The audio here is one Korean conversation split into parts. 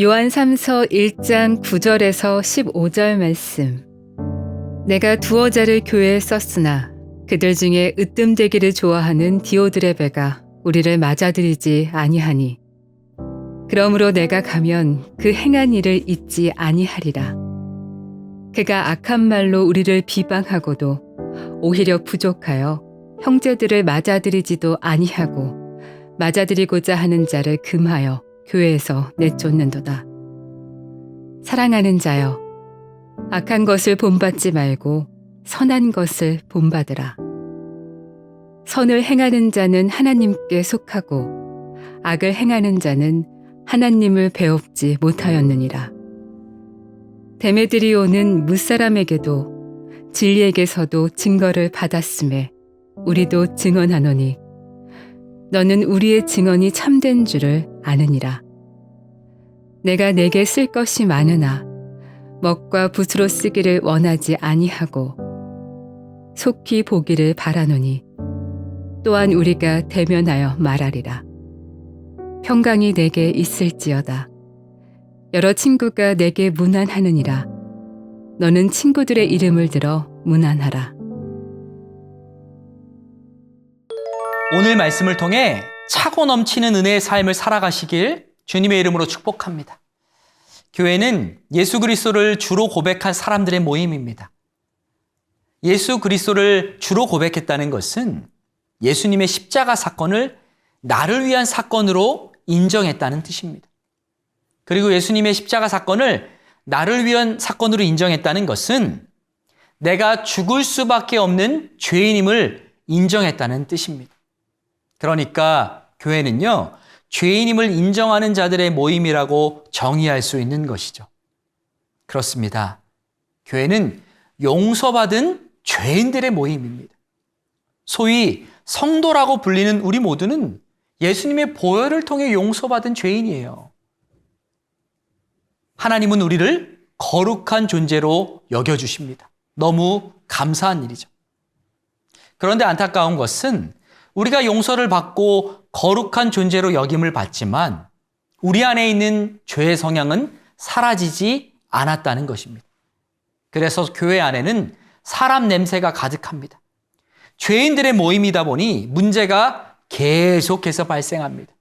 요한 3서 1장 9절에서 15절 말씀. 내가 두어 자를 교회에 썼으나 그들 중에 으뜸되기를 좋아하는 디오드레베가 우리를 맞아들이지 아니하니 그러므로 내가 가면 그 행한 일을 잊지 아니하리라. 그가 악한 말로 우리를 비방하고도 오히려 부족하여 형제들을 맞아들이지도 아니하고 맞아들이고자 하는 자를 금하여 교회에서 내쫓는도다. 사랑하는 자여, 악한 것을 본받지 말고 선한 것을 본받으라. 선을 행하는 자는 하나님께 속하고 악을 행하는 자는 하나님을 배웁지 못하였느니라. 데메드리오는 무사람에게도 진리에게서도 증거를 받았음에 우리도 증언하노니 너는 우리의 증언이 참된 줄을 아느니라. 내가 내게 쓸 것이 많으나 먹과 붓으로 쓰기를 원하지 아니하고 속히 보기를 바라노니 또한 우리가 대면하여 말하리라. 평강이 내게 있을지어다. 여러 친구가 내게 문안하느니라. 너는 친구들의 이름을 들어 문안하라. 오늘 말씀을 통해 차고 넘치는 은혜의 삶을 살아가시길 주님의 이름으로 축복합니다. 교회는 예수 그리스도를 주로 고백한 사람들의 모임입니다. 예수 그리스도를 주로 고백했다는 것은 예수님의 십자가 사건을 나를 위한 사건으로 인정했다는 뜻입니다. 그리고 예수님의 십자가 사건을 나를 위한 사건으로 인정했다는 것은 내가 죽을 수밖에 없는 죄인임을 인정했다는 뜻입니다. 그러니까 교회는요, 죄인임을 인정하는 자들의 모임이라고 정의할 수 있는 것이죠. 그렇습니다. 교회는 용서받은 죄인들의 모임입니다. 소위 성도라고 불리는 우리 모두는 예수님의 보혈을 통해 용서받은 죄인이에요. 하나님은 우리를 거룩한 존재로 여겨주십니다. 너무 감사한 일이죠. 그런데 안타까운 것은 우리가 용서를 받고 거룩한 존재로 여김을 받지만 우리 안에 있는 죄의 성향은 사라지지 않았다는 것입니다. 그래서 교회 안에는 사람 냄새가 가득합니다. 죄인들의 모임이다 보니 문제가 계속해서 발생합니다.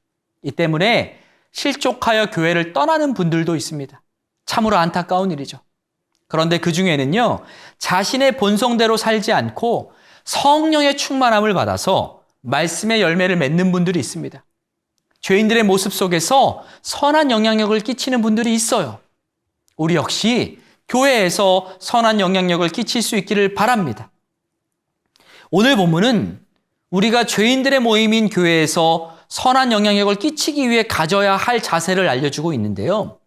이 때문에 실족하여 교회를 떠나는 분들도 있습니다. 참으로 안타까운 일이죠. 그런데 그 중에는요, 자신의 본성대로 살지 않고 성령의 충만함을 받아서 말씀의 열매를 맺는 분들이 있습니다. 죄인들의 모습 속에서 선한 영향력을 끼치는 분들이 있어요. 우리 역시 교회에서 선한 영향력을 끼칠 수 있기를 바랍니다. 오늘 본문은 우리가 죄인들의 모임인 교회에서 선한 영향력을 끼치기 위해 가져야 할 자세를 알려주고 있는데요.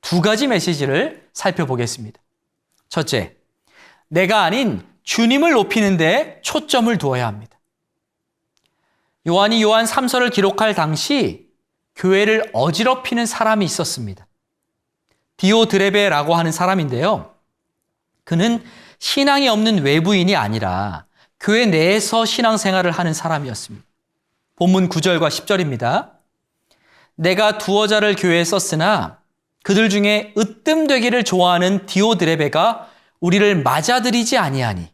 두 가지 메시지를 살펴보겠습니다. 첫째, 내가 아닌 주님을 높이는데 초점을 두어야 합니다. 요한이 요한 3서를 기록할 당시 교회를 어지럽히는 사람이 있었습니다. 디오드레베라고 하는 사람인데요. 그는 신앙이 없는 외부인이 아니라 교회 내에서 신앙생활을 하는 사람이었습니다. 본문 9절과 10절입니다. 내가 두어 자를 교회에 썼으나 그들 중에 으뜸되기를 좋아하는 디오드레베가 우리를 맞아들이지 아니하니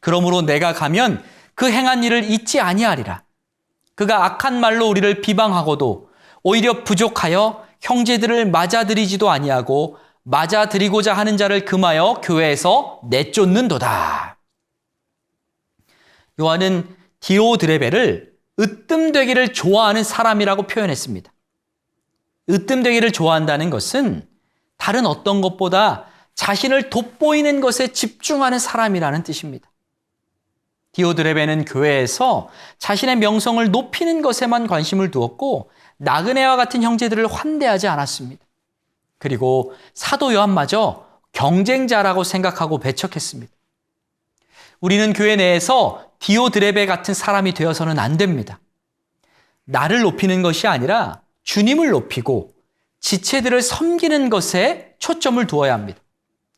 그러므로 내가 가면 그 행한 일을 잊지 아니하리라. 그가 악한 말로 우리를 비방하고도 오히려 부족하여 형제들을 맞아들이지도 아니하고 맞아들이고자 하는 자를 금하여 교회에서 내쫓는도다. 요한은 디오드레베를 으뜸되기를 좋아하는 사람이라고 표현했습니다. 으뜸되기를 좋아한다는 것은 다른 어떤 것보다 자신을 돋보이는 것에 집중하는 사람이라는 뜻입니다. 디오드레베는 교회에서 자신의 명성을 높이는 것에만 관심을 두었고 나그네와 같은 형제들을 환대하지 않았습니다. 그리고 사도 요한마저 경쟁자라고 생각하고 배척했습니다. 우리는 교회 내에서 디오드레베 같은 사람이 되어서는 안 됩니다. 나를 높이는 것이 아니라 주님을 높이고 지체들을 섬기는 것에 초점을 두어야 합니다.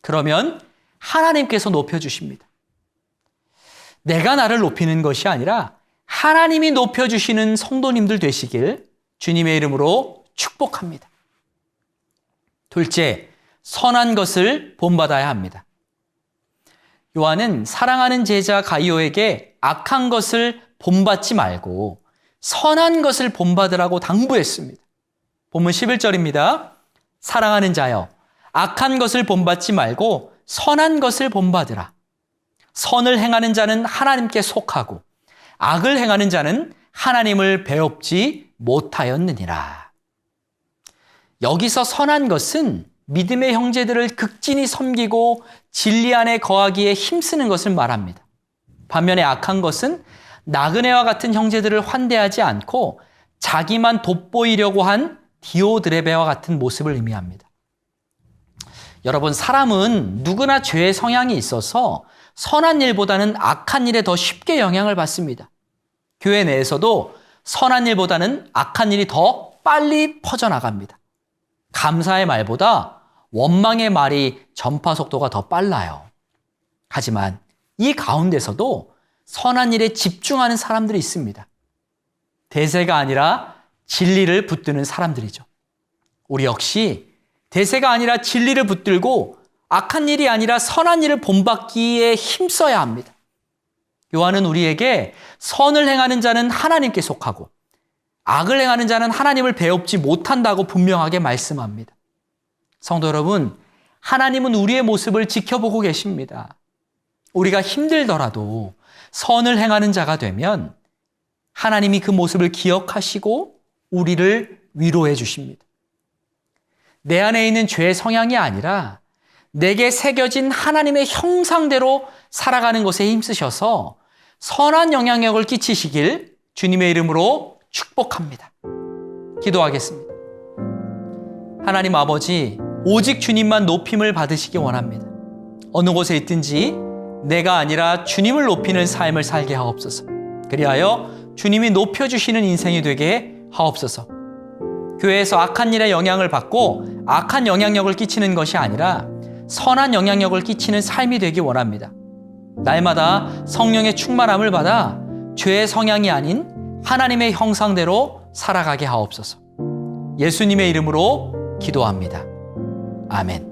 그러면 하나님께서 높여주십니다. 내가 나를 높이는 것이 아니라 하나님이 높여주시는 성도님들 되시길 주님의 이름으로 축복합니다. 둘째, 선한 것을 본받아야 합니다. 요한은 사랑하는 제자 가이오에게 악한 것을 본받지 말고 선한 것을 본받으라고 당부했습니다. 본문 11절입니다. 사랑하는 자여, 악한 것을 본받지 말고 선한 것을 본받으라. 선을 행하는 자는 하나님께 속하고 악을 행하는 자는 하나님을 배웁지 못하였느니라. 여기서 선한 것은 믿음의 형제들을 극진히 섬기고 진리 안에 거하기에 힘쓰는 것을 말합니다. 반면에 악한 것은 나그네와 같은 형제들을 환대하지 않고 자기만 돋보이려고 한 디오드레베와 같은 모습을 의미합니다. 여러분, 사람은 누구나 죄의 성향이 있어서 선한 일보다는 악한 일에 더 쉽게 영향을 받습니다. 교회 내에서도 선한 일보다는 악한 일이 더 빨리 퍼져나갑니다. 감사의 말보다 원망의 말이 전파 속도가 더 빨라요. 하지만 이 가운데서도 선한 일에 집중하는 사람들이 있습니다. 대세가 아니라 진리를 붙드는 사람들이죠. 우리 역시 대세가 아니라 진리를 붙들고 악한 일이 아니라 선한 일을 본받기에 힘써야 합니다. 요한은 우리에게 선을 행하는 자는 하나님께 속하고 악을 행하는 자는 하나님을 배웁지 못한다고 분명하게 말씀합니다. 성도 여러분, 하나님은 우리의 모습을 지켜보고 계십니다. 우리가 힘들더라도 선을 행하는 자가 되면 하나님이 그 모습을 기억하시고 우리를 위로해 주십니다. 내 안에 있는 죄의 성향이 아니라 내게 새겨진 하나님의 형상대로 살아가는 것에 힘쓰셔서 선한 영향력을 끼치시길 주님의 이름으로 축복합니다. 기도하겠습니다. 하나님 아버지, 오직 주님만 높임을 받으시기 원합니다. 어느 곳에 있든지 내가 아니라 주님을 높이는 삶을 살게 하옵소서. 그리하여 주님이 높여주시는 인생이 되게 하옵소서. 교회에서 악한 일에 영향을 받고 악한 영향력을 끼치는 것이 아니라 선한 영향력을 끼치는 삶이 되기 원합니다. 날마다 성령의 충만함을 받아 죄의 성향이 아닌 하나님의 형상대로 살아가게 하옵소서. 예수님의 이름으로 기도합니다. 아멘.